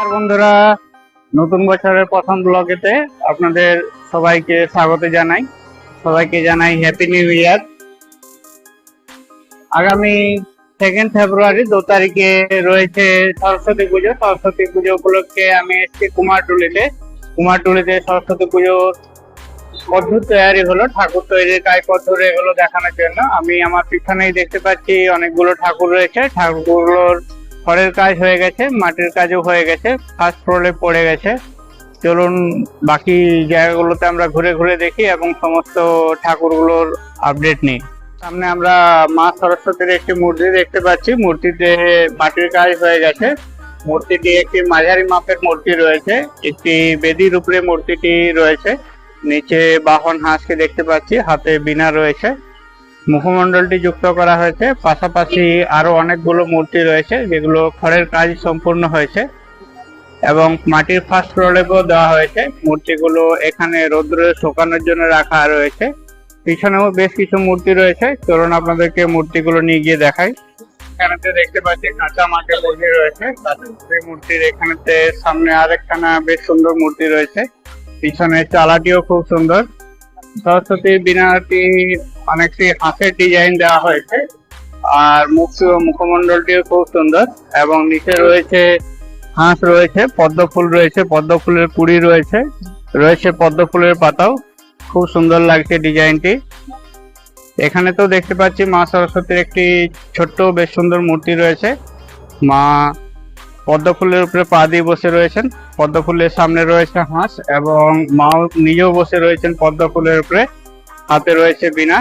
আর বন্ধুরা। নতুন বছরের প্রথম ব্লগেতে আপনাদের সবাইকে স্বাগত জানাই। সবাইকে জানাই হ্যাপি নিউ ইয়ার আগামী সেকেন্ড ফেব্রুয়ারি দু তারিখে রয়েছে সরস্বতী পুজো। সরস্বতী পুজো উপলক্ষে আমি এসেছি কুমারটুলিতে। কুমারটুলিতে সরস্বতী পুজো পদ্ধতি তৈরি হলো, ঠাকুর তৈরির কাজ পদ্ধতি এগুলো দেখানোর জন্য। আমি আমার পিছনেই দেখতে পাচ্ছি অনেকগুলো ঠাকুর রয়েছে। ঠাকুরগুলোর খড়ের কাজ হয়ে গেছে, মাটির কাজও হয়ে গেছে ফার্স্ট ফ্লোরে পড়ে গেছে। চলুন, বাকি জায়গাগুলোতে আমরা ঘুরে ঘুরে দেখি এবং সমস্ত ঠাকুরগুলোর আপডেট নিই। সামনে আমরা মা সরস্বতীর একটি মূর্তি দেখতে পাচ্ছি। মূর্তিতে মাটির কাজ হয়ে গেছে। মূর্তিটি একটি মাঝারি মাপের মূর্তি রয়েছে। একটি বেদির উপরে মূর্তিটি রয়েছে। নিচে বাহন হাঁসকে দেখতে পাচ্ছি। হাতে বিনা রয়েছে। মুখমণ্ডলটি যুক্ত করা হয়েছে। পাশাপাশি আরও অনেকগুলো মূর্তি রয়েছে, যেগুলো খড়ের কাজ সম্পূর্ণ হয়েছে এবং মাটির ফার্স্ট প্রলেপও দেওয়া হয়েছে। মূর্তিগুলো এখানে রৌদ্রে শোকানোর জন্য রাখা রয়েছে। পিছনেও বেশ কিছু মূর্তি রয়েছে। চলুন আপনাদেরকে মূর্তিগুলো নিয়ে গিয়ে দেখাই। এখানেতে দেখতে পাচ্ছি কাঁচা মাটির মূর্তি রয়েছে। মূর্তির এখানেতে সামনে আরেকখানা বেশ সুন্দর মূর্তি রয়েছে। পিছনে চালাটিও খুব সুন্দর। সরস্বতী বিনাটি অনেকটি হাঁসের ডিজাইন দেওয়া হয়েছে। আর মুখ মুখমণ্ডলটিও খুব সুন্দর এবং নিচে রয়েছে হাঁস রয়েছে, পদ্ম ফুল রয়েছে, পদ্ম ফুলের কুড়ি রয়েছে রয়েছে পদ্ম ফুলের পাতাও। খুব সুন্দর লাগছে ডিজাইনটি। এখানে তো দেখতে পাচ্ছি মা সরস্বতীর একটি ছোট্ট বেশ সুন্দর মূর্তি রয়েছে। মা পদ্ম ফুলের উপরে পা দিয়ে বসে রয়েছেন। পদ্ম ফুলের সামনে রয়েছে হাঁস এবং মাও নিজেও বসে রয়েছেন পদ্ম ফুলের উপরে। হাতে রয়েছে বিনা।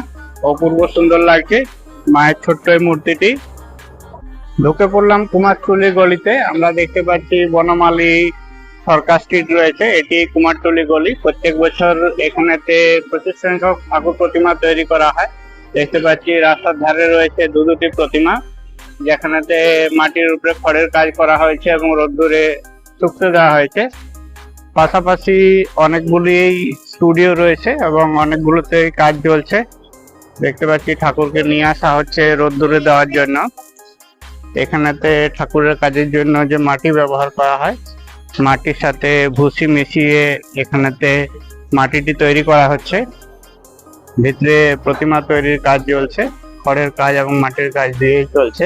অপূর্ব সুন্দর লাগছে। মায়ের ছোট্ট এই মূর্তিটি। ঢুকে পড়লাম কুমারটুলি গলিতে। আমরা দেখতে পাচ্ছি বনমালী সরকার স্ট্রিট রয়েছে। এটি কুমারটুলি গলি। প্রত্যেক বছর এখানেতে প্রচুর সংখ্যক ঠাকুর প্রতিমা তৈরি করা হয়। দেখতে পাচ্ছি রাস্তার ধারে রয়েছে দু দুটি প্রতিমা, যেখানেতে মাটির উপরে খড়ের কাজ করা হয়েছে এবং রোদ্দুরে শুকতে দেওয়া হয়েছে। পাশাপাশি অনেকগুলি স্টুডিও রয়েছে এবং অনেকগুলোতে কাজ চলছে। দেখতে পাচ্ছি ঠাকুরকে নিয়ে আসা হচ্ছে রোদ্দুরে দেওয়ার জন্য। এখানেতে ঠাকুরের কাজের জন্য যে মাটি ব্যবহার করা হয়, মাটির সাথে ভুসি মিশিয়ে এখানেতে মাটিটি তৈরি করা হচ্ছে। ভিতরে প্রতিমা তৈরির কাজ চলছে, খড়ের কাজ এবং মাটির কাজ দিয়েই চলছে।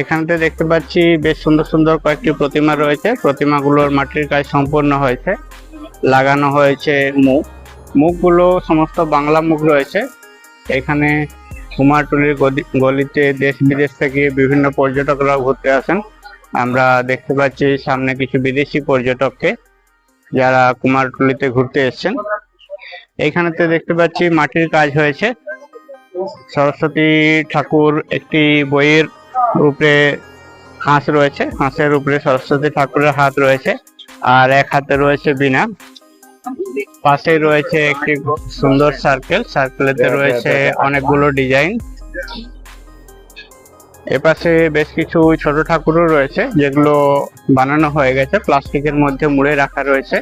এখানতে দেখতে পাচ্ছি বেশ সুন্দর সুন্দর কয়েকটি প্রতিমা রয়েছে। প্রতিমাগুলোর মাটির কাজ সম্পূর্ণ হয়েছে। লাগানো হয়েছে মুখ। মুখগুলো সমস্ত বাংলা মুখ রয়েছে। এখানে কুমারটুলির গলিতে দেশ বিদেশ থেকে বিভিন্ন পর্যটকরা ঘুরতে আসেন। আমরা দেখতে পাচ্ছি সামনে কিছু বিদেশি পর্যটককে যারা কুমারটুলিতে ঘুরতে এসেছেন। এইখানেতে দেখতে পাচ্ছি মাটির কাজ হয়েছে। সরস্বতী ঠাকুর একটি বইয়ের উপরে হাঁস রয়েছে। হাঁসের উপরে সরস্বতী ঠাকুরের হাত রয়েছে। আর এক হাতে রয়েছে বিনা পাশে রয়েছে একটি সুন্দর সার্কেল সার্কেলেতে রয়েছে অনেকগুলো ডিজাইন এপাশে বেশ কিছু ছোট ঠাকুরও রয়েছে যেগুলো বানানো হয়ে গেছে প্লাস্টিকের মধ্যে মুড়ে রাখা রয়েছে।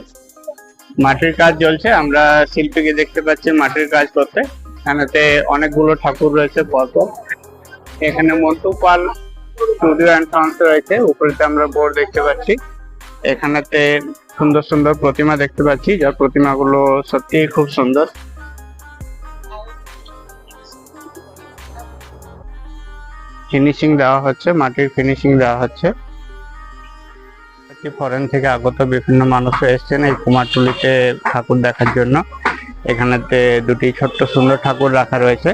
মাটির কাজ চলছে আমরা শিল্পীকে দেখতে পাচ্ছি মাটির কাজ করতে। এখানেতে অনেকগুলো ঠাকুর রয়েছে পরপর। এখানে Mantu Pal studio and sound রয়েছে উপরেতে আমরা বোর্ড দেখতে পাচ্ছি। এখানেতে সুন্দর সুন্দর প্রতিমা দেখতে পাচ্ছি, যার প্রতিমাগুলো সত্যিই খুব সুন্দর। ফিনিশিং দেওয়া হচ্ছে, মাটির ফিনিশিং দেওয়া হচ্ছে। ফরেন থেকে আগত বিভিন্ন মানুষ এসেছেন এই কুমারটুলিতে ঠাকুর দেখার জন্য। এখানেতে দুটি ছোট্ট সুন্দর ঠাকুর রাখা রয়েছে।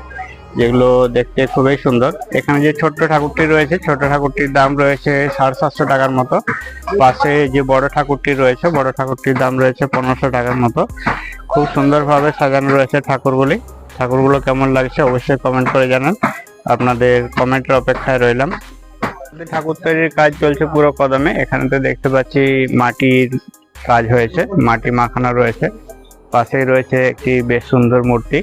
যেগুলো দেখতে খুবই সুন্দর। এখানে যে ছোট্ট ঠাকুরটি রয়েছে ছোট ঠাকুরটির দাম রয়েছে সাড়ে সাতশো টাকার মতো। পাশে যে বড় ঠাকুরটি রয়েছে, বড় ঠাকুরটির দাম রয়েছে পনেরোশো টাকার মতো। খুব সুন্দরভাবে সাজানো রয়েছে ঠাকুরগুলি। ঠাকুরগুলো কেমন লাগছে অবশ্যই কমেন্ট করে জানান। আপনাদের কমেন্টের অপেক্ষায় রইলাম। ঠাকুর তৈরির কাজ চলছে পুরো কদমে। এখানে তো দেখতে পাচ্ছি মাটির কাজ হয়েছে, মাটি মাখানো রয়েছে। পাশেই রয়েছে একটি বেশ সুন্দর মূর্তি।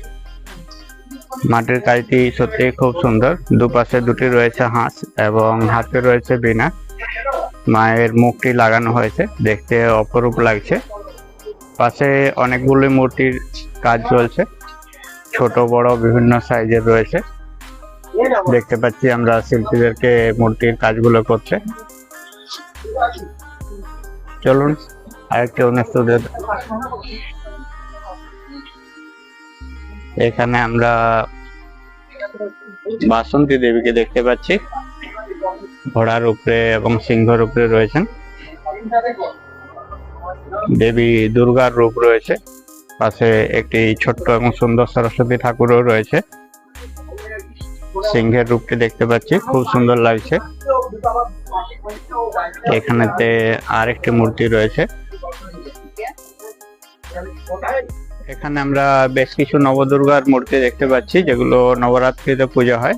মাটির কাজটি সত্যি খুব সুন্দর। দুপাশে দুটি রয়েছে হাঁস এবং হাতে রয়েছে বিনা মায়ের মুখটি লাগানো হয়েছে, দেখতে অপরূপ লাগছে। পাশে অনেকগুলি মূর্তির কাজ চলছে। ছোট, বড়, বিভিন্ন সাইজের রয়েছে। দেখতে পাচ্ছি আমরা শিল্পীদেরকে মূর্তির কাজগুলো করছে। চলুন, আরেকটি অনুষ্ঠিত এখানে আমরা বাসন্তী দেবীকে দেখতে পাচ্ছি। ঘোড়ার উপরে এবং সিংহর উপরে রয়েছেন। দেবী দুর্গার রূপ রয়েছে। পাশে একটি ছোট্ট এবং সুন্দর সরস্বতী ঠাকুরও রয়েছে। সিংহের রূপটি দেখতে পাচ্ছি, খুব সুন্দর লাগছে। এখানেতে আরেকটি মূর্তি রয়েছে। এখানে আমরা বেশ কিছু নবদুর্গার মূর্তি দেখতে পাচ্ছি, যেগুলো নবরাত্রিতে পূজা হয়।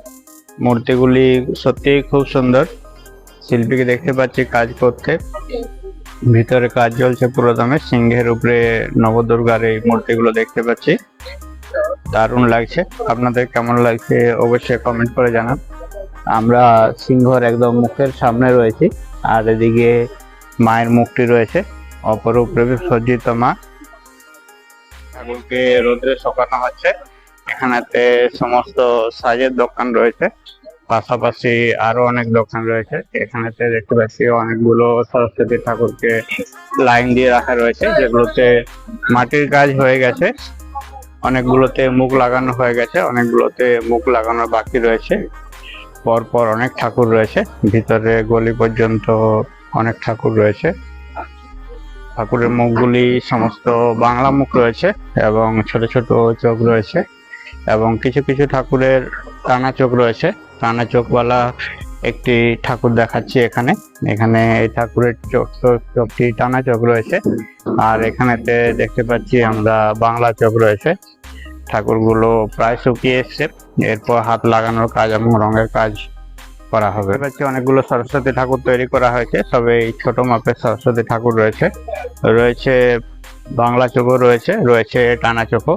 মূর্তিগুলি সত্যিই খুব সুন্দর। শিল্পীকে দেখতে পাচ্ছি কাজ করতে। ভিতরে কাজ চলছে পুরোদমে সিংহের উপরে নবদুর্গার এই মূর্তিগুলো দেখতে পাচ্ছি। দারুণ লাগছে। আপনাদের কেমন লাগছে অবশ্যই কমেন্ট করে জানান। আমরা সিংহর একদম মুখের সামনে রয়েছি, আর এদিকে মায়ের মুখটি রয়েছে। অপরূপ সজ্জিত মা। ঠাকুরকে রোদ্রে শোকানো হচ্ছে। এখানেতে সমস্ত সাজের দোকান রয়েছে। পাশাপাশি আরও অনেক দোকান রয়েছে। এখানেতে দেখতে পাচ্ছি অনেকগুলো সরস্বতী ঠাকুরকে লাইন দিয়ে রাখা রয়েছে, যেগুলোতে মাটির কাজ হয়ে গেছে। অনেকগুলোতে মুখ লাগানো হয়ে গেছে, অনেকগুলোতে মুখ লাগানো বাকি রয়েছে। পর পর অনেক ঠাকুর রয়েছে। ভিতরে গলি পর্যন্ত অনেক ঠাকুর রয়েছে। ঠাকুরের মুখগুলি সমস্ত বাংলা মুখ রয়েছে এবং ছোট ছোট চোখ রয়েছে এবং কিছু কিছু ঠাকুরের টানা চোখ রয়েছে। টানা চোখওয়ালা একটি ঠাকুর দেখাচ্ছি এখানে। এখানে এই ঠাকুরের চোখ চোখটি টানা চোখ রয়েছে। আর এখানেতে দেখতে পাচ্ছি আমরা বাংলা চোখ রয়েছে। ঠাকুরগুলো প্রায় শুকিয়ে এসছে। এরপর হাত লাগানোর কাজ এবং রঙের কাজ করা হবে। অনেকগুলো সরস্বতী ঠাকুর তৈরি করা হয়েছে, তবে এই ছোট মাপের সরস্বতী ঠাকুর রয়েছে। রয়েছে বাংলা চোখও রয়েছে রয়েছে টানা চোখও।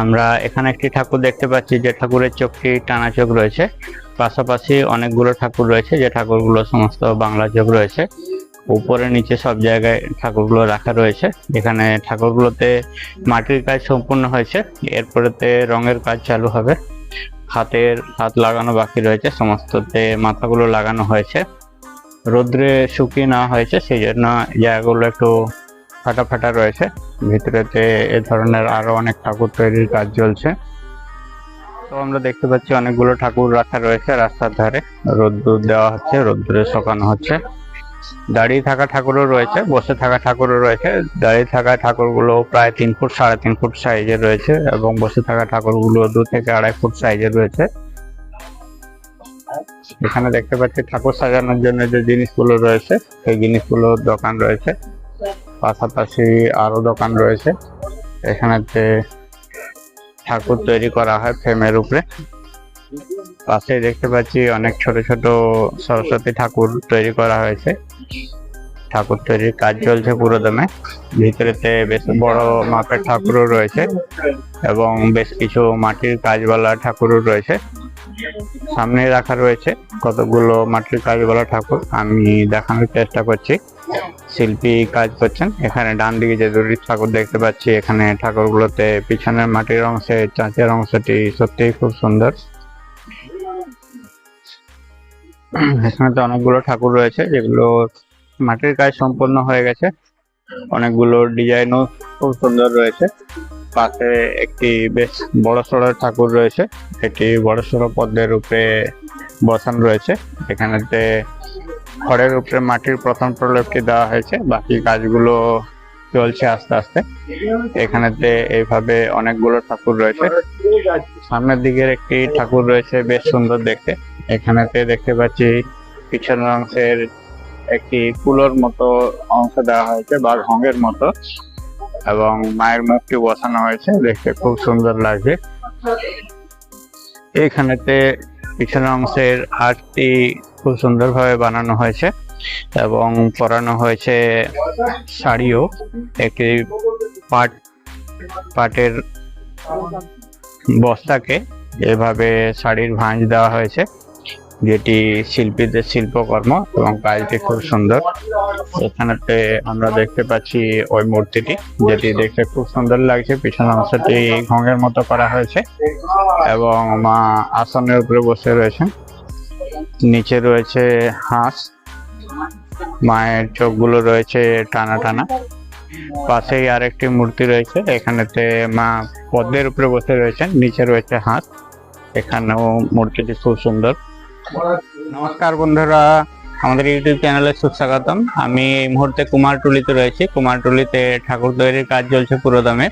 আমরা এখানে একটি ঠাকুর দেখতে পাচ্ছি, যে ঠাকুরের চোখটি টানা চোখ রয়েছে। পাশাপাশি অনেকগুলো ঠাকুর রয়েছে, যে ঠাকুরগুলো সমস্ত বাংলা চোখ রয়েছে। উপরে নিচে সব জায়গায় ঠাকুরগুলো রাখা রয়েছে। এখানে ঠাকুরগুলোতে মাটির কাজ সম্পূর্ণ হয়েছে, এরপরেতে রঙের কাজ চালু হবে। হাতের হাত লাগানো বাকি রয়েছে, সমস্ততে মাথাগুলো লাগানো হয়েছে। রোদ্রে শুকিয়ে নেওয়া হয়েছে সেই জন্য জায়গাগুলো একটু ফাটা ফাটা রয়েছে। ভিতরেতে এ ধরনের আরও অনেক ঠাকুর তৈরির কাজ চলছে। তো আমরা দেখতে পাচ্ছি অনেকগুলো ঠাকুর রাখা রয়েছে রাস্তার ধারে। রোদ্দুর দেওয়া হচ্ছে রোদ্দুরে শোকানো হচ্ছে। দাঁড়িয়ে থাকা ঠাকুরও রয়েছে, বসে থাকা ঠাকুরও রয়েছে। দাঁড়িয়ে থাকা ঠাকুরগুলো প্রায় তিন ফুট, সাড়ে তিন ফুট সাইজের রয়েছে এবং বসে থাকা ঠাকুরগুলো দু থেকে আড়াই ফুট সাইজের রয়েছে। এখানে দেখতে পাচ্ছি ঠাকুর সাজানোর জন্য যে জিনিসগুলো রয়েছে, সেই জিনিসগুলোর দোকান রয়েছে। পাশাপাশি আরও দোকান রয়েছে। এখানেতে ঠাকুর তৈরি করা হয় ফ্রেমের উপরে। পাশে দেখতে পাচ্ছি অনেক ছোট ছোট সরস্বতী ঠাকুর তৈরি করা হয়েছে। ঠাকুর তৈরির কাজ চলছে পুরো দমে ভিতরেতে বেশ বড় মাপের ঠাকুরও রয়েছে এবং বেশ কিছু মাটির কাজওয়ালা ঠাকুরও রয়েছে। সামনে রাখা রয়েছে কতগুলো মাটির কাজওয়ালা ঠাকুর, আমি দেখানোর চেষ্টা করছি। শিল্পী কাজ করছেন, এখানে ডান দিকে যে দুটি ঠাকুর দেখতে পাচ্ছি, এখানে ঠাকুরগুলোতে পিছনের মাটির অংশে চাঁচের অংশটি সত্যিই খুব সুন্দর। এখানে তো অনেকগুলো ঠাকুর রয়েছে, যেগুলো মাটির কাজ সম্পূর্ণ হয়ে গেছে। অনেকগুলো ডিজাইনও খুব সুন্দর রয়েছে। পাশে একটি বেশ বড় সড়ো ঠাকুর রয়েছে এটি বড় সড়ো পদ্মের উপরে বসানো রয়েছে। এখানেতে খড়ের উপরে মাটির প্রথম প্রলেপটি দেওয়া হয়েছে, বাকি কাজগুলো চলছে আস্তে আস্তে। এখানেতে এইভাবে অনেকগুলো ঠাকুর রয়েছে। সামনের দিকের একটি ঠাকুর রয়েছে, বেশ সুন্দর দেখতে। এখানেতে দেখতে পাচ্ছি পিছনের অংশের একটি কুলোর মতো অংশ দেওয়া হয়েছে বা ঢঙের মতো এবং মায়ের মুখটি বসানো হয়েছে। দেখতে খুব সুন্দর লাগছে এখানেতে পিছনের অংশের আর্টটি খুব সুন্দরভাবে বানানো হয়েছে এবং পরানো হয়েছে শাড়িও। একটি পাট, পাটের বস্তাকে এভাবে শাড়ির ভাঁজ দেওয়া হয়েছে। যেটি শিল্পীদের শিল্পকর্ম এবং কাজটি খুব সুন্দর। এখানেতে আমরা দেখতে পাচ্ছি ওই মূর্তিটি, যেটি দেখতে খুব সুন্দর লাগছে। পিছনের অংশটি ঘঙের মতো করা হয়েছে এবং মা আসনের উপরে বসে রয়েছেন। নিচে রয়েছে হাঁস, মায়ের চোখগুলো রয়েছে টানা টানা। পাশেই আরেকটি মূর্তি রয়েছে, এখানেতে মা পদ্মের উপরে বসে রয়েছেন, নিচে রয়েছে হাঁস। এখানেও মূর্তিটি খুব সুন্দর। নমস্কার বন্ধুরা, আমাদের ইউটিউব চ্যানেলে সুস্বাগতম। আমি এই মুহূর্তে কুমারটুলিতে রয়েছি। কুমারটুলিতে ঠাকুর তৈরির কাজ চলছে পুরোদমে।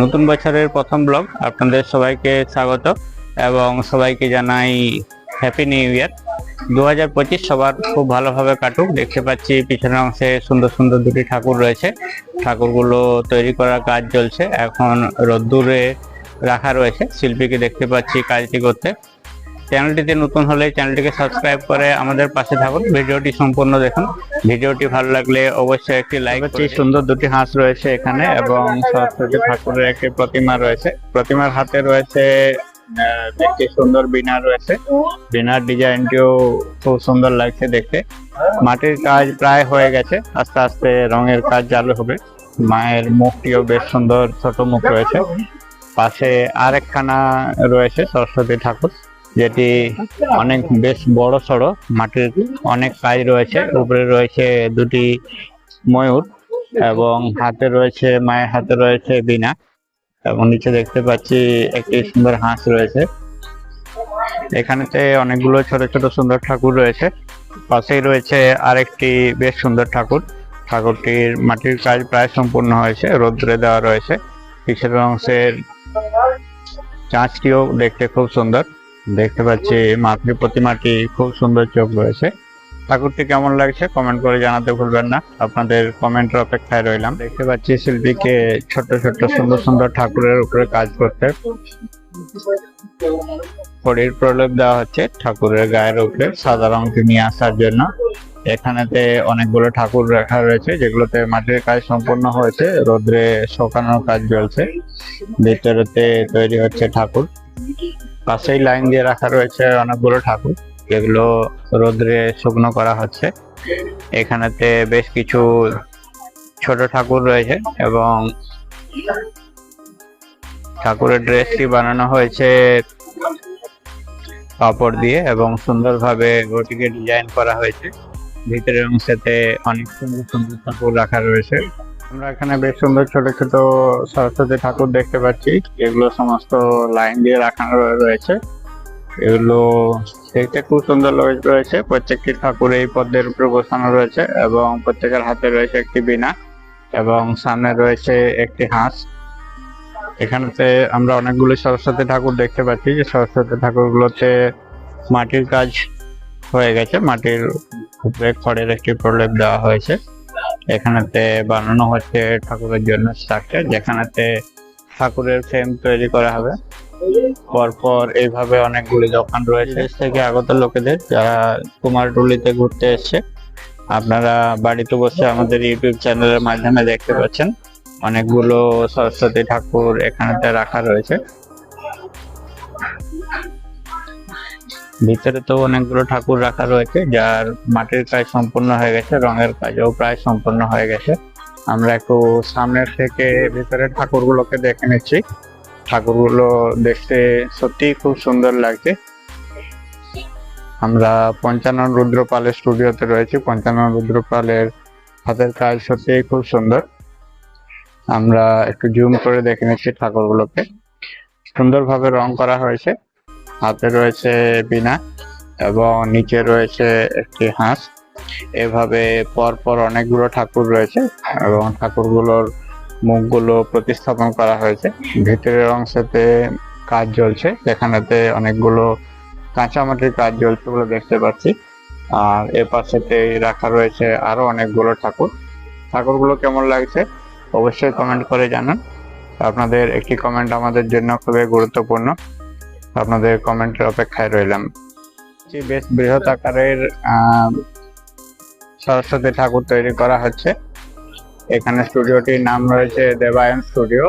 নতুন বছরের প্রথম ব্লগ। আপনাদের সবাইকে স্বাগত এবং সবাইকে জানাই হ্যাপি নিউ ইয়ার দু হাজার পঁচিশ সবার খুব ভালোভাবে কাটুক। দেখতে পাচ্ছি পিছনের অংশে সুন্দর সুন্দর দুটি ঠাকুর রয়েছে। ঠাকুরগুলো তৈরি করার কাজ চলছে। এখন রোদ্দুরে রাখা রয়েছে। শিল্পীকে দেখতে পাচ্ছি কাজটি করতে। চ্যানেলটিতে নতুন হলে চ্যানেলটিকে সাবস্ক্রাইব করে আমাদের পাশে থাকুন। ভিডিওটি সম্পূর্ণ দেখুন। ভিডিওটি ভালো লাগলে অবশ্যই একটি লাইক করছি সুন্দর দুটি হাঁস রয়েছে এখানে এবং সরস্বতী ঠাকুরের একটি প্রতিমা রয়েছে। প্রতিমার হাতে রয়েছে একটি সুন্দর বিনা রয়েছে। বিনার ডিজাইনটিও খুব সুন্দর লাগছে দেখতে। মাটির কাজ প্রায় হয়ে গেছে। আস্তে আস্তে রঙের কাজ চালু হবে। মায়ের মুখটিও বেশ সুন্দর ছোট মুখ রয়েছে। পাশে আরেকখানা রয়েছে সরস্বতী ঠাকুর। যেটি অনেক বেশ বড় সড়ো, মাটির অনেক কাজ রয়েছে। উপরে রয়েছে দুটি ময়ূর এবং হাতে রয়েছে, মায়ের হাতে রয়েছে বিনা এবং নিচে দেখতে পাচ্ছি একটি সুন্দর হাঁস রয়েছে। এখানেতে অনেকগুলো ছোট ছোট সুন্দর ঠাকুর রয়েছে। পাশেই রয়েছে আরেকটি বেশ সুন্দর ঠাকুর। ঠাকুরটির মাটির কাজ প্রায় সম্পূর্ণ হয়েছে, রৌদ্রে দেওয়া রয়েছে। পিছের অংশের চাঁচটিও দেখতে খুব সুন্দর। দেখতে পাচ্ছি মাতৃ প্রতিমাটি খুব সুন্দর চোখ রয়েছে। ঠাকুরটি কেমন লাগছে কমেন্ট করে জানাতে ভুলবেন না। আপনাদের কমেন্টের অপেক্ষায় রইলাম। দেখতে পাচ্ছি শিল্পীকে ছোট ছোট সুন্দর সুন্দর ঠাকুরের উপরে কাজ করতে। খড়ির প্রলেপ দেওয়া হচ্ছে ঠাকুরের গায়ের উপরে সাদা রংটি নিয়ে আসার জন্য। এখানেতে অনেকগুলো ঠাকুর রাখা রয়েছে, যেগুলোতে মাটির কাজ সম্পূর্ণ হয়েছে। রোদ্রে শুকানোর কাজ চলছে। ভিতরেতে তৈরি হচ্ছে ঠাকুর। পাশেই লাইন দিয়ে রাখা রয়েছে অনেকগুলো ঠাকুর। যেগুলো রোদ্রে শুকনো করা হচ্ছে। এখানেতে বেশ কিছু ছোট ঠাকুর রয়েছে এবং ঠাকুরের ড্রেসটি বানানো হয়েছে কাপড় দিয়ে এবং সুন্দরভাবে ওটিকে ডিজাইন করা হয়েছে। ভিতরের অংশেতে অনেক সুন্দর সুন্দর ঠাকুর রাখা রয়েছে। আমরা এখানে বেশ সুন্দর ছোট ছোট সরস্বতী ঠাকুর দেখতে পাচ্ছি। এগুলো সমস্ত লাইন দিয়ে রাখানো রয়েছে। এগুলো দেখতে খুব সুন্দর রয়েছে। প্রত্যেকটি ঠাকুর এই পদ্মের উপরে বসানো রয়েছে এবং প্রত্যেকের হাতে রয়েছে একটি বিনা এবং সামনে রয়েছে একটি হাঁস। এখানেতে আমরা অনেকগুলো সরস্বতী ঠাকুর দেখতে পাচ্ছি। যে সরস্বতী ঠাকুরগুলোতে মাটির কাজ হয়ে গেছে। মাটির উপরে খড়ের একটি প্রলেপ দেওয়া হয়েছে। এখানেতে বানানো হচ্ছে ঠাকুরের জন্য স্ট্রাকচার যেখানেতে ঠাকুরের ফ্রেম তৈরি করা হবে। পরপর এইভাবে অনেকগুলি দোকান রয়েছে। থেকে আগত লোকেদের, যারা কুমারটুলিতে ঘুরতে এসছে, আপনারা বাড়িতে বসে আমাদের ইউটিউব চ্যানেলের মাধ্যমে দেখতে পাচ্ছেন। অনেকগুলো সরস্বতী ঠাকুর এখানেতে রাখা রয়েছে। ভিতরে তো অনেকগুলো ঠাকুর রাখা রয়েছে, যার মাটির কাজ সম্পূর্ণ হয়ে গেছে, রঙের কাজও প্রায় সম্পূর্ণ হয়ে গেছে। আমরা একটু সামনের থেকে ভিতরের ঠাকুরগুলোকে দেখে নিচ্ছি। ঠাকুরগুলো দেখতে সত্যিই খুব সুন্দর লাগছে। আমরা পঞ্চানন রুদ্রপালের স্টুডিওতে রয়েছি। পঞ্চানন রুদ্রপালের হাতের কাজ সত্যিই খুব সুন্দর। আমরা একটু জুম করে দেখে নিচ্ছি ঠাকুরগুলোকে। সুন্দরভাবে রং করা হয়েছে। হাতে রয়েছে বিনা এবং নিচে রয়েছে একটি হাঁস। এভাবে পরপর অনেকগুলো ঠাকুর রয়েছে এবং ঠাকুরগুলোর মুখগুলো প্রতিস্থাপন করা হয়েছে। ভিতরের অংশেতে কাজ চলছে, যেখানেতে অনেকগুলো কাঁচামাটির কাজ চলছে বলে দেখতে পাচ্ছি। আর এ পাশেতে রাখা রয়েছে আরও অনেকগুলো ঠাকুর। ঠাকুরগুলো কেমন লাগছে অবশ্যই কমেন্ট করে জানান। আপনাদের একটি কমেন্ট আমাদের জন্য খুবই গুরুত্বপূর্ণ। আপনাদের কমেন্টের অপেক্ষায় রইলাম। যে বেশ। বৃহৎ আকারের সরস্বতী ঠাকুর তৈরি করা হচ্ছে। এখানে স্টুডিওটির নাম রয়েছে দেবায়ন স্টুডিও।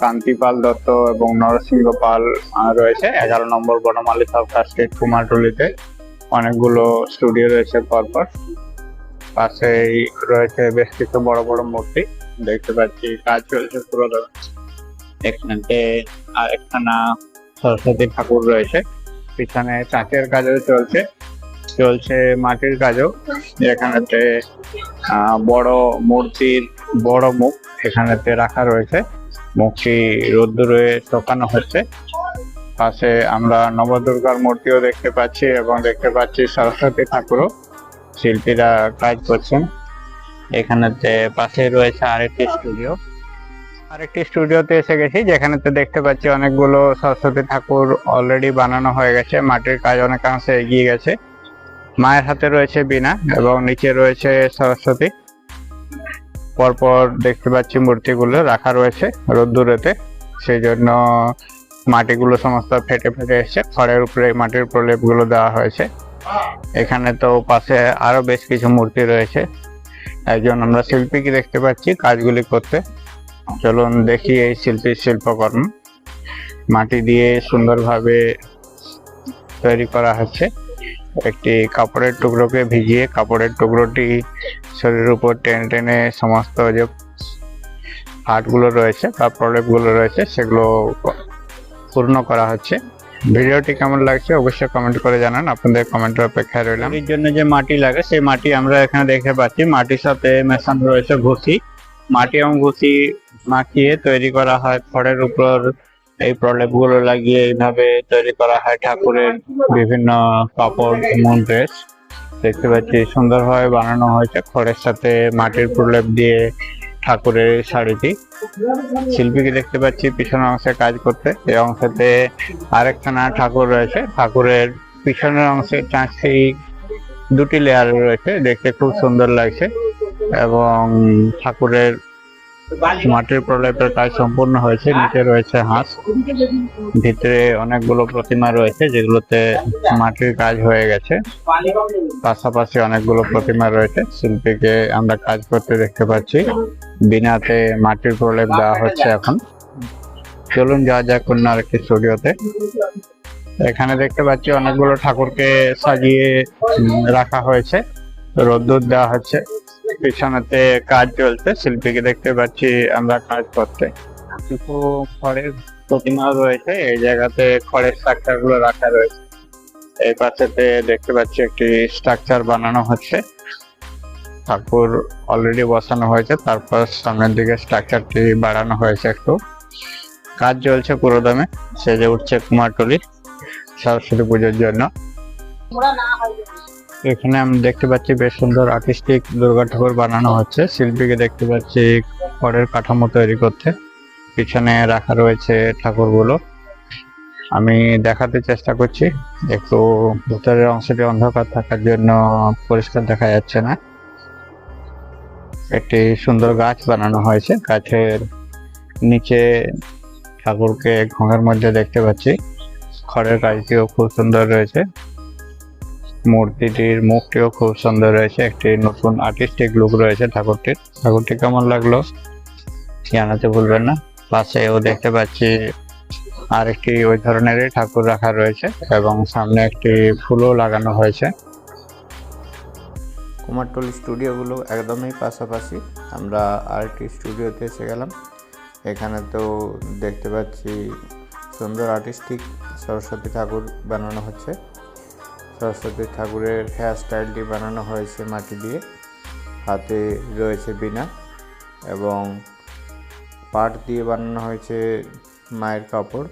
কান্তিপাল দত্ত এবং নরসিংহ পাল রয়েছে। এগারো নম্বর বনমালী সাবকা স্ট্রিট কুমারটুলিতে। অনেকগুলো স্টুডিও রয়েছে পরপর। পাশেই রয়েছে বেশ কিছু বড় বড় মূর্তি। দেখতে পাচ্ছি কাজ চলছে পুরো এখানে আরেকখানা সরস্বতী ঠাকুর রয়েছে। পিছনে চাঁচের কাজও চলছে। চলছে মাটির কাজও। যেখানেতে আহ, বড় মূর্তির বড় মুখ এখানেতে রাখা রয়েছে। মুখটি রোদ্দুরে শুকানো হচ্ছে। পাশে আমরা নবদুর্গার মূর্তিও দেখতে পাচ্ছি এবং দেখতে পাচ্ছি সরস্বতী ঠাকুরও। শিল্পীরা কাজ করছেন। এখানেতে পাশে রয়েছে আরেকটি স্টুডিও। আরেকটি স্টুডিওতে এসে গেছি, যেখানে তো দেখতে পাচ্ছি অনেকগুলো সরস্বতী ঠাকুর অলরেডি বানানো হয়ে গেছে, মাটির কাজ অনেকাংশে এগিয়ে গেছে। মায়ের হাতে রয়েছে বীণা এবং নিচে রয়েছে সরস্বতী। পরপর দেখতে পাচ্ছি মূর্তিগুলো রাখা রয়েছে রোদ্দুরেতে সেই জন্য মাটিগুলো সমস্ত ফেটে ফেটে এসছে। খড়ের উপরে মাটির প্রলেপগুলো দেওয়া হয়েছে। এখানে তো পাশে আরও বেশ কিছু মূর্তি রয়েছে। একজন আমরা শিল্পীকে দেখতে পাচ্ছি কাজগুলি করতে। চলুন দেখি এই শিল্পীর শিল্পকর্ম। মাটি দিয়ে সুন্দরভাবে তৈরি করা হচ্ছে। একটি কাপড়ের টুকরোকে ভিজিয়ে কাপড়ের টুকরোটি শরীরের উপর টেনে টেনে সমস্ত যে হাটগুলো রয়েছে বা প্রলেপগুলো রয়েছে, সেগুলো পূর্ণ করা হচ্ছে। ভিডিওটি কেমন লাগছে অবশ্যই কমেন্ট করে জানান। আপনাদের কমেন্টের অপেক্ষায় রইলাম। এর জন্য যে মাটি লাগে, সেই মাটি আমরা এখানে দেখতে পাচ্ছি। মাটির সাথে মেশানো রয়েছে ঘুষি। মাটি এবং ঘুষি মাখিয়ে তৈরি করা হয়। খড়ের উপর এই প্রলেপগুলো লাগিয়ে এইভাবে তৈরি করা হয় ঠাকুরের বিভিন্ন কাপড় মন ড্রেস দেখতে পাচ্ছি সুন্দরভাবে বানানো হয়েছে খড়ের সাথে মাটির প্রলেপ দিয়ে ঠাকুরের শাড়িটি। শিল্পীকে দেখতে পাচ্ছি পিছনের অংশে কাজ করতে। এই অংশতে আরেকখানা ঠাকুর রয়েছে। ঠাকুরের পিছনের অংশে চাঁচি দুটি লেয়ার রয়েছে। দেখতে খুব সুন্দর লাগছে এবং ঠাকুরের মাটির প্রলেপের কাজ সম্পূর্ণ হয়েছে, নিচে রয়েছে হাঁস। ভিতরে অনেকগুলো প্রতিমা রয়েছে, যেগুলোতে মাটির কাজ হয়ে গেছে। পাশাপাশি অনেকগুলো প্রতিমা রয়েছে, শিল্পীকে আমরা কাজ করতে দেখতে পাচ্ছি। বিনাতে মাটির প্রলেপ দেওয়া হচ্ছে এখন। চলুন যাওয়া যাক অন্য আরেকটি স্টুডিওতে। এখানে দেখতে পাচ্ছি অনেকগুলো ঠাকুরকে সাজিয়ে রাখা হয়েছে। রোদ্দুর দেওয়া হচ্ছে। পিছনেতে কাজ চলছে, শিল্পীকে দেখতে পাচ্ছি আমরা কাজ করতে। কিছু খড়ের প্রতিমা রয়েছে, এই জায়গাতে খড়ের স্ট্রাকচারগুলো রাখা রয়েছে। এই পাশেতে দেখতে পাচ্ছি একটি স্ট্রাকচার বানানো হচ্ছে। ঠাকুর অলরেডি বসানো হয়েছে, তারপর সামনের দিকে স্ট্রাকচারটি বাড়ানো হয়েছে একটু। কাজ চলছে পুরো দমে সেজে উঠছে কুমারটুলি সরস্বতী পুজোর জন্য। এখানে আমি দেখতে পাচ্ছি বেশ সুন্দর আর্টিস্টিক দুর্গা ঠাকুর বানানো হচ্ছে। শিল্পীকে দেখতে পাচ্ছি খড়ের কাঠামো তৈরি করতে। পিছনে রাখা রয়েছে ঠাকুরগুলো। আমি দেখাতে চেষ্টা করছি। একটু ভেতরের অংশটি অন্ধকার থাকার জন্য পরিষ্কার দেখা যাচ্ছে না। একটি সুন্দর গাছ বানানো হয়েছে। গাছের নিচে ঠাকুরকে ঘোঙের মধ্যে দেখতে পাচ্ছি। খড়ের কাজটিও খুব সুন্দর রয়েছে। মূর্তিটির মুখটিও খুব সুন্দর রয়েছে। একটি নতুন আর্টিস্টিক লুক রয়েছে ঠাকুরটির। ঠাকুরটি কেমন লাগল? জানাতে ভুলবেন না। পাশেও দেখতে পাচ্ছি আর একটি ওই ধরনেরই ঠাকুর রাখা রয়েছে এবং সামনে একটি ফুলও লাগানো হয়েছে। কুমারটুলি স্টুডিওগুলো একদমই পাশাপাশি। আমরা আরেকটি স্টুডিওতে এসে গেলাম। এখানে তো দেখতে পাচ্ছি সুন্দর আর্টিস্টিক সরস্বতী ঠাকুর বানানো হচ্ছে। সরস্বতী ঠাকুরের হেয়ার স্টাইলটি বানানো হয়েছে মাটি দিয়ে। হাতে রয়েছে বিনা এবং পাট দিয়ে বানানো হয়েছে মায়ের কাপড়।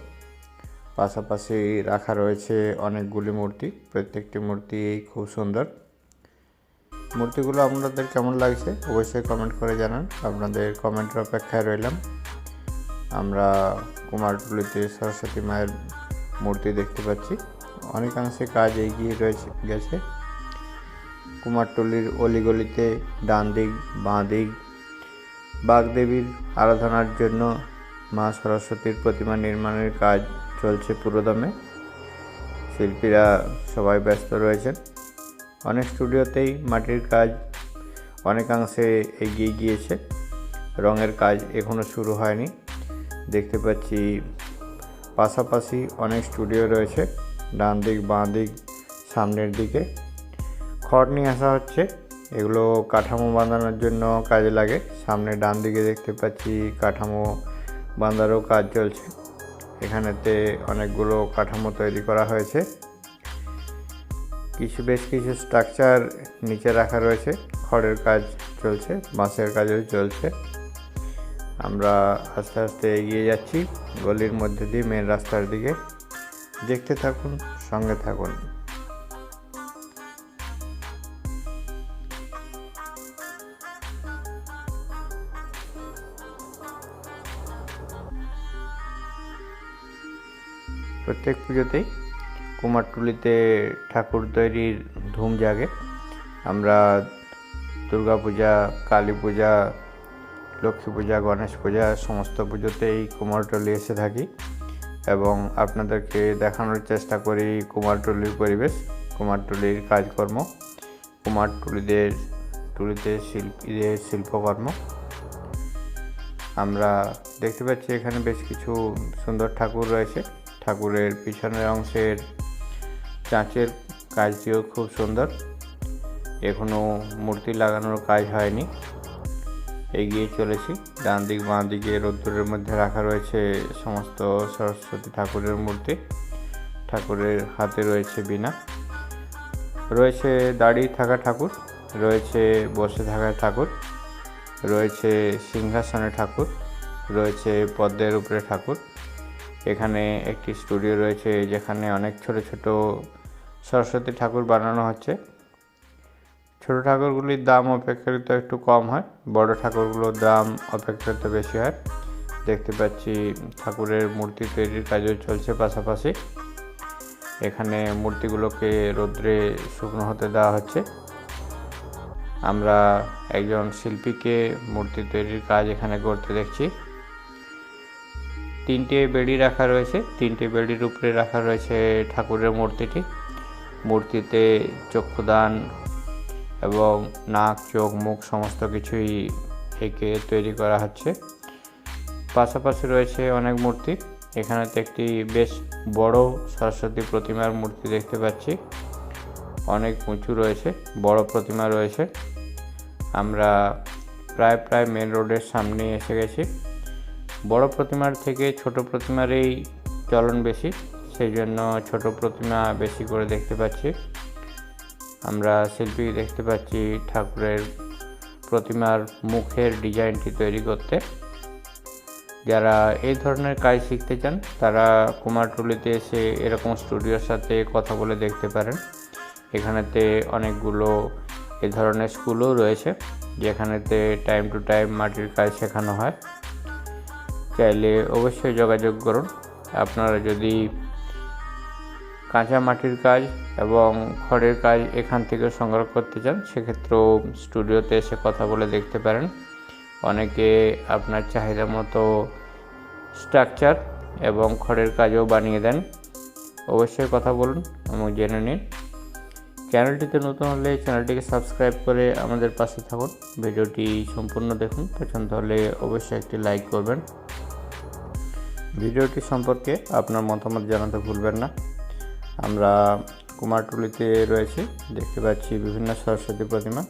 পাশাপাশি রাখা রয়েছে অনেকগুলি মূর্তি, প্রত্যেকটি মূর্তি খুব সুন্দর। মূর্তিগুলো আপনাদের কেমন লাগছে অবশ্যই কমেন্ট করে জানান। আপনাদের কমেন্টের অপেক্ষায় রইলাম। আমরা কুমারটুলিতে সরস্বতী মায়ের মূর্তি দেখতে পাচ্ছি। অনেকাংশে কাজ এগিয়ে রয়েছে, গেছে। কুমারটুলির অলিগলিতে, ডান দিক, বাঁ দিক, বাগদেবীর আরাধনার জন্য মা সরস্বতীর প্রতিমা নির্মাণের কাজ চলছে পুরোদমে। শিল্পীরা সবাই ব্যস্ত রয়েছেন। অনেক স্টুডিওতেই মাটির কাজ অনেকাংশে এগিয়ে গিয়েছে। রঙের কাজ এখনও শুরু হয়নি। দেখতে পাচ্ছি পাশাপাশি অনেক স্টুডিও রয়েছে। ডান দিক, বাঁ দিক, সামনের দিকে। খড় নিয়ে আসা হচ্ছে। এগুলো কাঠামো বাঁধানোর জন্য কাজে লাগে। সামনে ডান দিকে দেখতে পাচ্ছি কাঠামো বাঁধারও কাজ চলছে। এখানেতে অনেকগুলো কাঠামো তৈরি করা হয়েছে। কিছু, বেশ কিছু স্ট্রাকচার নিচে রাখা রয়েছে। খড়ের কাজ চলছে, বাঁশের কাজও চলছে। আমরা আস্তে আস্তে এগিয়ে যাচ্ছি। গলির মধ্যে দিয়ে মেন রাস্তার দিকে। দেখতে থাকুন, সঙ্গে থাকুন। প্রত্যেক পুজোতেই কুমারটুলিতে ঠাকুর তৈরির ধুম জাগে। আমরা দুর্গা পূজা, কালী পূজা, লক্ষ্মী পূজা, গণেশ পূজা, সমস্ত পুজোতেই কুমারটুলি এসে থাকি। এবং আপনাদেরকে দেখানোর চেষ্টা করি কুমারটুলির পরিবেশ কুমারটুলির কাজকর্ম কুমারটুলিদের টুলিতে শিল্পীদের শিল্পকর্ম। আমরা দেখতে পাচ্ছি এখানে বেশ কিছু সুন্দর ঠাকুর রয়েছে। ঠাকুরের পিছনের অংশের চাঁচের কাজটিও খুব সুন্দর। এখনও মূর্তি লাগানোর কাজ হয়নি। এগিয়ে চলেছি। ডান দিক বাঁ দিকে রোদ্দুরের মধ্যে রাখা রয়েছে সমস্ত সরস্বতী ঠাকুরের মূর্তি। ঠাকুরের হাতে রয়েছে বিনা রয়েছে দাঁড়িয়ে থাকা ঠাকুর, রয়েছে বসে থাকা ঠাকুর, রয়েছে সিংহাসনে ঠাকুর, রয়েছে পদ্মের উপরে ঠাকুর। এখানে একটি স্টুডিও রয়েছে যেখানে অনেক ছোট ছোট সরস্বতী ঠাকুর বানানো হচ্ছে। ছোট ঠাকুরগুলির দাম অপেক্ষাকৃত একটু কম হয়, বড় ঠাকুরগুলোর দাম অপেক্ষাকৃত বেশি হয়। দেখতে পাচ্ছি ঠাকুরের মূর্তি তৈরির কাজও চলছে পাশাপাশি। এখানে মূর্তিগুলোকে রৌদ্রে শুকনো হতে দেওয়া হচ্ছে। আমরা একজন শিল্পীকে মূর্তি তৈরির কাজ এখানে করতে দেখছি। তিনটে বেড়ি রাখা রয়েছে, তিনটে বেড়ির উপরে রাখা রয়েছে ঠাকুরের মূর্তিটি। মূর্তিতে চক্ষুদান এবং নাক, চোখ, মুখ সমস্ত কিছুই এঁকে তৈরি করা হচ্ছে। পাশাপাশি রয়েছে অনেক মূর্তি। এখানেতে একটি বেশ বড় সরস্বতী প্রতিমার মূর্তি দেখতে পাচ্ছি। অনেক উঁচু রয়েছে, বড় প্রতিমা রয়েছে। আমরা প্রায় প্রায় মেন রোডের সামনে এসে গেছি। বড় প্রতিমার থেকে ছোট প্রতিমার এই চলন বেশি সেই জন্য ছোট প্রতিমা বেশি করে দেখতে পাচ্ছি। আমরা শিল্পী দেখতে পাচ্ছি ঠাকুরের প্রতিমার মুখের ডিজাইনটি তৈরি করতে। যারা এই ধরনের কাজ শিখতে চান, তারা কুমারটুলিতে এসে এরকম স্টুডিওর সাথে কথা বলে দেখতে পারেন। এখানেতে অনেকগুলো এ ধরনের স্কুলও রয়েছে, যেখানেতে টাইম টু টাইম মাটির কাজ শেখানো হয়। চাইলে অবশ্যই যোগাযোগ করুন। আপনারা যদি কাঁচা মাটির কাজ এবং খড়ের কাজ এখান থেকে সংগ্রহ করতে চান, সেক্ষেত্রেও স্টুডিওতে এসে কথা বলে দেখতে পারেন। অনেকে আপনার চাহিদা মতো স্ট্রাকচার এবং খড়ের কাজও বানিয়ে দেন। অবশ্যই কথা বলুন এবং জেনে নিন। চ্যানেলটিতে নতুন হলে চ্যানেলটিকে সাবস্ক্রাইব করে আমাদের পাশে থাকুন। ভিডিওটি সম্পূর্ণ দেখুন, পছন্দ হলে অবশ্যই একটি লাইক করবেন। ভিডিওটি সম্পর্কে আপনার মতামত জানাতে ভুলবেন না। আমরা কুমারটুলিতে রয়েছে, দেখতে পাচ্ছি বিভিন্ন সরস্বতী প্রতিমা।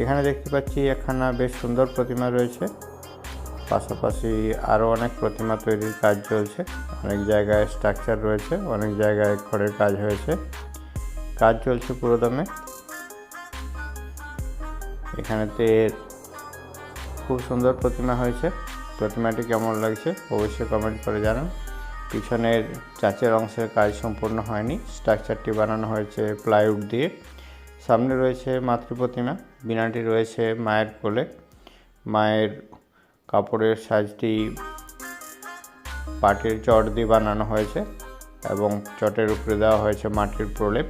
এখানে দেখতে পাচ্ছি একখানা বেশ সুন্দর প্রতিমা রয়েছে। পাশাপাশি আরও অনেক প্রতিমা তৈরির কাজ চলছে। অনেক জায়গায় স্ট্রাকচার রয়েছে, অনেক জায়গায় খড়ের কাজ হয়েছে। কাজ চলছে পুরোদমে। এখানেতে খুব সুন্দর প্রতিমা হয়েছে। প্রতিমাটি কেমন লাগছে অবশ্যই কমেন্ট করে জানান। পিছনের চাচের অংশের কাজ সম্পূর্ণ হয়নি। স্ট্রাকচারটি বানানো হয়েছে প্লাইউড দিয়ে। সামনে রয়েছে মাতৃ প্রতিমা। বিনাটি রয়েছে মায়ের কোলে। মায়ের কাপড়ের সাইজটি পাটের চট দিয়ে বানানো হয়েছে এবং চটের উপরে দেওয়া হয়েছে মাটির প্রলেপ।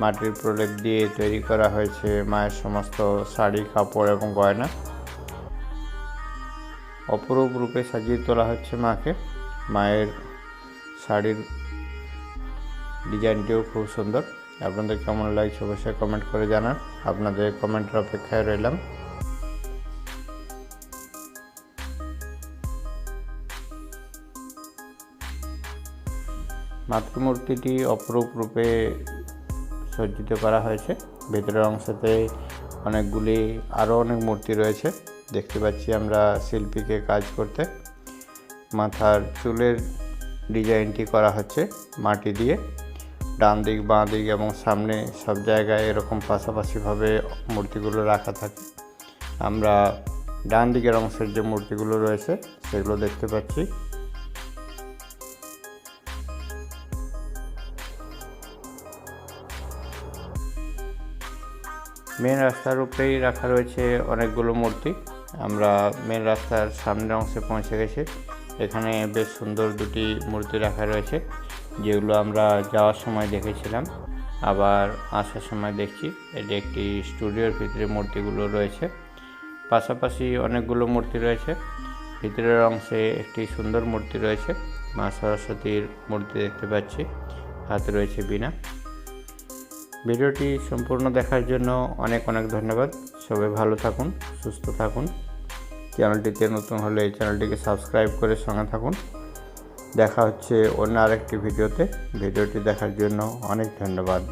মাটির প্রলেপ দিয়ে তৈরি করা হয়েছে মায়ের সমস্ত শাড়ি, কাপড় এবং গয়না। অপরূপ রূপে সাজিয়ে তোলা হচ্ছে মাকে। মায়ের শাড়ির ডিজাইনটিও খুব সুন্দর। আপনাদের কেমন লাগছে অবশ্যই কমেন্ট করে জানান। আপনাদের কমেন্টের অপেক্ষায় রইলাম। মাতৃমূর্তিটি অপরূপ রূপে সজ্জিত করা হয়েছে। ভেতরের অংশতে অনেকগুলি আরও অনেক মূর্তি রয়েছে। দেখতে পাচ্ছি আমরা শিল্পীকে কাজ করতে। মাথার চুলের ডিজাইনটি করা হচ্ছে মাটি দিয়ে। ডান দিক, বাঁ দিক এবং সামনে সব জায়গায় এরকম পাশাপাশিভাবে মূর্তিগুলো রাখা থাকে। আমরা ডান দিকের অংশের যে মূর্তিগুলো রয়েছে, সেগুলো দেখতে পাচ্ছি। মেন রাস্তার উপরেই রাখা রয়েছে অনেকগুলো মূর্তি। আমরা মেন রাস্তার সামনের অংশে পৌঁছে গেছি। এখানে বেশ সুন্দর দুটি মূর্তি রাখা রয়েছে, যেগুলো আমরা যাওয়ার সময় দেখেছিলাম, আবার আসার সময় দেখছি। এটি একটি স্টুডিওর ভিতরে মূর্তিগুলো রয়েছে। পাশাপাশি অনেকগুলো মূর্তি রয়েছে। ভিতরের অংশে একটি সুন্দর মূর্তি রয়েছে। মা সরস্বতীর মূর্তি দেখতে পাচ্ছি। হাতে রয়েছে বীণা। ভিডিওটি সম্পূর্ণ দেখার জন্য অনেক অনেক ধন্যবাদ। সবাই ভালো থাকুন, সুস্থ থাকুন। চ্যানেলটিতে নতুন হলে এই চ্যানেলটিকে সাবস্ক্রাইব করে সঙ্গে থাকুন। দেখা হচ্ছে অন্য আরেকটি ভিডিওতে। ভিডিওটি দেখার জন্য অনেক ধন্যবাদ।